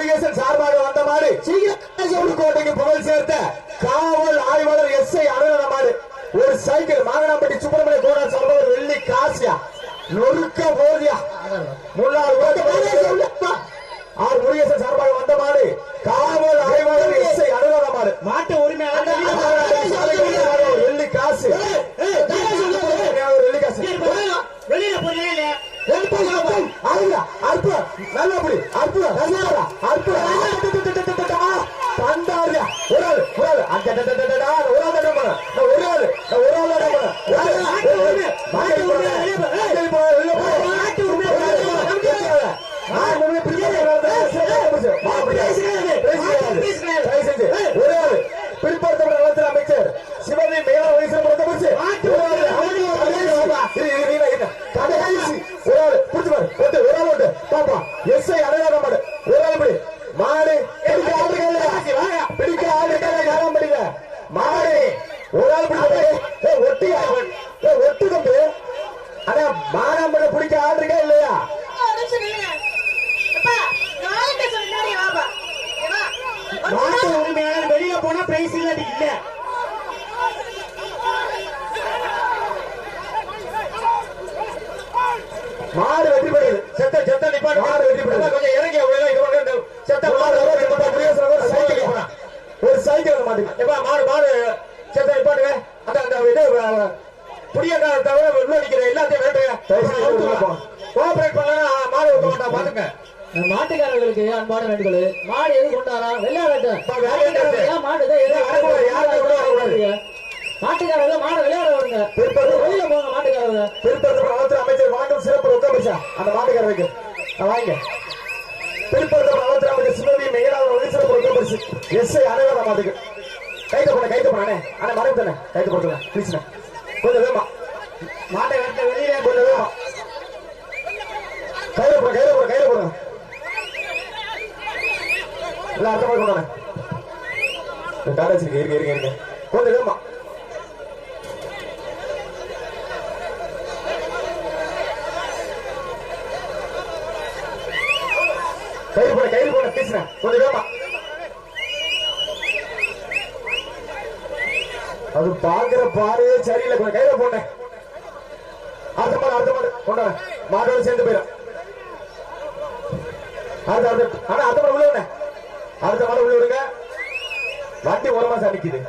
முருகேசன் சார்பாக வந்த கோட்டைக்கு புதுக்கோட்டைக்கு புகழ் சேர்த்த காவல் ஆய்வாளர் எஸ் ஐ அருணமாடு ஒரு சைக்கிள் மாங்கனாம்பட்டி சுப்பிரமணிய கோடா சார்பாக வெள்ளி காசியா. நொறுக்க போதியா முன்னாள் ஆர் முருகேசன் சார்பாக வந்த மாடு காவல் ஆய்வாளர் எஸ் ஐ அருண மாடு மாட்டு உரிமையாளர் ஒரு வெள்ளி காசு ஒரு வெள்ளி காசு வெளியில போறீங்களா இல்லையா பிற்படுத்தப்பட்ட ஒரு ஆள் பிடி. ஏ ஒட்டி ஒட்டு தம்பி அண்ணா மானாம்பட பிடிக்க ஆள் இருக்கா இல்லையா? மாட்டு. உரிமையாளர் வெளியில போனா பிரைஸ் இல்லாட்டி இல்ல. மாடு வெற்றி பெறுது செத்த செத்த நிப்பாடு மாடு வெற்றி பெறுது கொஞ்சம் இறங்கி அவ்வளவு இது பண்ண செத்த மாடு ஒரு சைக்கிள் மாடு மாடு. செத்த நிப்பாடுங்க அந்த அந்த இது புடியக்கார தவிர உள்ள நிக்கிற எல்லாத்தையும் வேண்டுங்க கோஆபரேட் பண்ணலன்னா மாடு விட மாட்டான் பாத்துங்க. மாட்டுக்காரர்களுக்கு அன்பான வேண்டுகோள் மாடு எது கொண்டாரா. ஏன் மாடு. மாட்டுக்காரங்க மாடு விளையாட வருங்க. பிற்படுத்த வெளியில போங்க மாட்டுக்காரங்க பிற்படுத்தப்பட்ட நலத்துறை அமைச்சர் வணக்கம் சிறப்பு பரிசா அந்த மாட்டுக்காரருக்கு வாங்க. பிற்படுத்தப்பட்ட நலத்துறை அமைச்சர் சிவவி வந்து சிறப்பு பரிசு எஸ் ஐ அனைவர மாட்டுக்கு. கைது போட கைது போனே அண்ணே. மறைவு தானே கைது போட்டுங்க ப்ளீஸ்ண்ணே கொஞ்சம் வேமா மாட்டை வெட்ட வெளியில கொஞ்சம் வேமா கையில போட கையில போட கையில போடுங்க இல்ல அடுத்த மாதிரி கொண்டாண்ணே டாடா வச்சிருக்க இருங்க இருங்க இருங்க கொஞ்சம் வேமா கைது போட கைது போட பேசுறேன் கொஞ்சம் வேமா அது பாக்குற பாறையே சரியில்லை. கொஞ்சம் கையில போனேன் அடுத்த மாடு அடுத்த மாடு கொண்டாட மாடோட சேர்ந்து போயிடும். அடுத்த அடுத்த. ஆனா அடுத்த மாடு உள்ள அடுத்த மாடு உள்ள விடுங்க. வண்டி ஒரு மாசம் நிக்குது